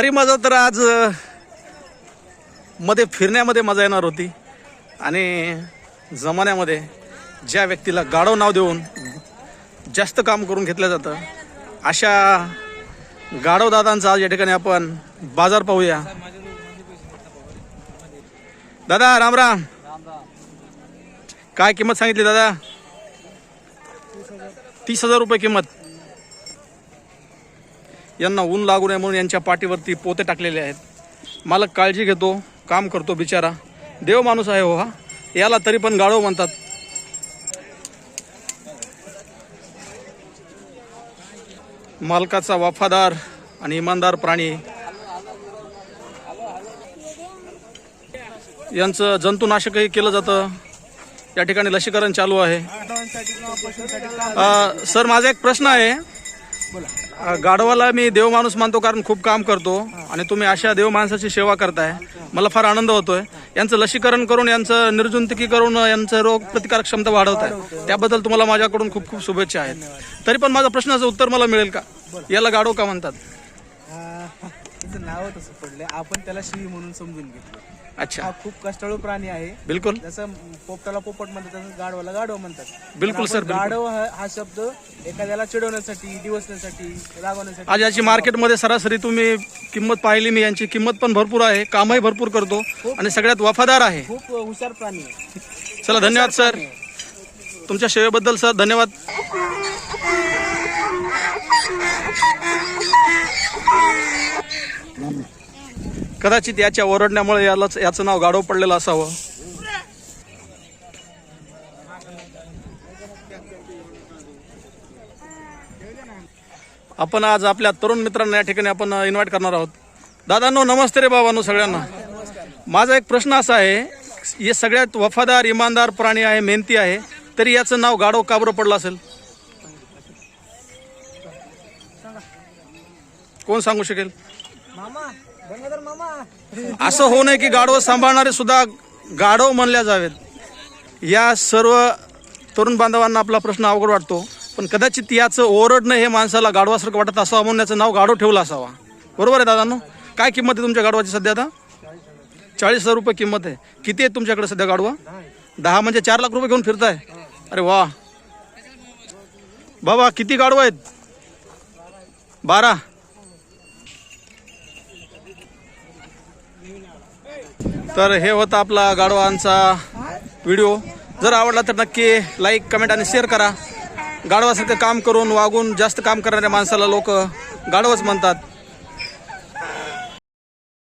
खरी मजा तर आज मध्ये फिरण्यामध्ये मजा येणार होती. आणि जमान्यामध्ये ज्या व्यक्तीला गाढव नाव देऊन जास्त काम करून घेतलं जातं अशा गाढव दादांचा आज या ठिकाणी आपण बाजार पाहूया. दादा राम राम. काय किंमत सांगितली दादा? तीस हजार रुपये किंमत. यांना ऊन लागू नये म्हणून यांच्या पाठीवरती पोते टाकलेले आहेत. मालक काळजी घेतो काम करतो बिचारा. देव माणूस आहे हो हा. याला तरी पण गाढव म्हणतात. मालकाचा वफादार आणि इमानदार प्राणी. यांचं जंतुनाशकही केलं जातं. या ठिकाणी लसीकरण चालू आहे. सर माझा एक प्रश्न आहे. गाढवाला मी देव माणूस मानतो कारण खूप काम करतो आणि तुम्ही अशा देव माणसाची सेवा करताय. मला फार आनंद होतोय. यांचं लसीकरण करून यांचं निर्जंतुकी करून यांचं रोग प्रतिकारक क्षमता वाढवत आहे त्याबद्दल तुम्हाला माझ्याकडून खूप खूप शुभेच्छा आहेत. तरी पण माझा प्रश्नाचं उत्तर मला मिळेल का? याला गाढव का म्हणतात? त्याचं नाव तसं पडलंय. आपण त्याला शिवी म्हणून समजून घेतलं. अच्छा. हा खूप कष्टाळू प्राणी आहे. बिलकुल. जसं पोपटाला पोपट म्हणतात तसं गाढवाला गाढव म्हणतात. बिलकुल पण सर, बिलकुल. गाढव हा हा शब्द एखाद्याला चिडवण्यासाठी दिवसण्यासाठी रागवण्यासाठी आज याची मार्केटमध्ये सरासरी तुम्ही किंमत पाहिली मी यांची किंमत पण भरपूर आहे कामही भरपूर करतो आणि सगळ्यात वफादार आहे. खूप हुशार प्राणी आहे. चला धन्यवाद सर. तुमच्या सेवेबद्दल सर धन्यवाद. कदाचित याच्या ओरडण्यामुळे यालाच याचं नाव गाढव पडलेलं असावं. आपण आज आपल्या तरुण मित्रांना या ठिकाणी आपण इन्व्हाइट करणार आहोत. दादांनो नमस्ते रे बाबांनो सगळ्यांना. माझा एक प्रश्न असा आहे हे सगळ्यात वफादार इमानदार प्राणी आहे मेहनती आहे तरी याचं नाव गाढव काबरं पडलं असेल? कोण सांगू शकेल? मामा. असं होऊ नये की गाढव सांभाळणारे सुद्धा गाढव म्हणल्या जावेत. या सर्व तरुण बांधवांना आपला प्रश्न अवघड वाटतो पण कदाचित याचं ओरडणं हे माणसाला गाढवासारखं वाटत असावं म्हणून याचं नाव गाढव ठेवलं असावा. बरोबर आहे दादांनो? काय किंमत आहे तुमच्या गाढवाची सध्या आता? चाळीस हजार रुपये किंमत आहे. किती आहे तुमच्याकडे सध्या गाढवा? दहा म्हणजे चार लाख रुपये घेऊन फिरताय. अरे वा. बाबा किती गाढवा आहेत? बारा. तर हे होता आपला गाढवांचा व्हिडिओ. जर आवडला तर नक्की लाईक कमेंट आणि शेअर करा. गाढवासारखं काम करून वागून जास्त काम करणाऱ्या माणसाला लोक गाढवच म्हणतात.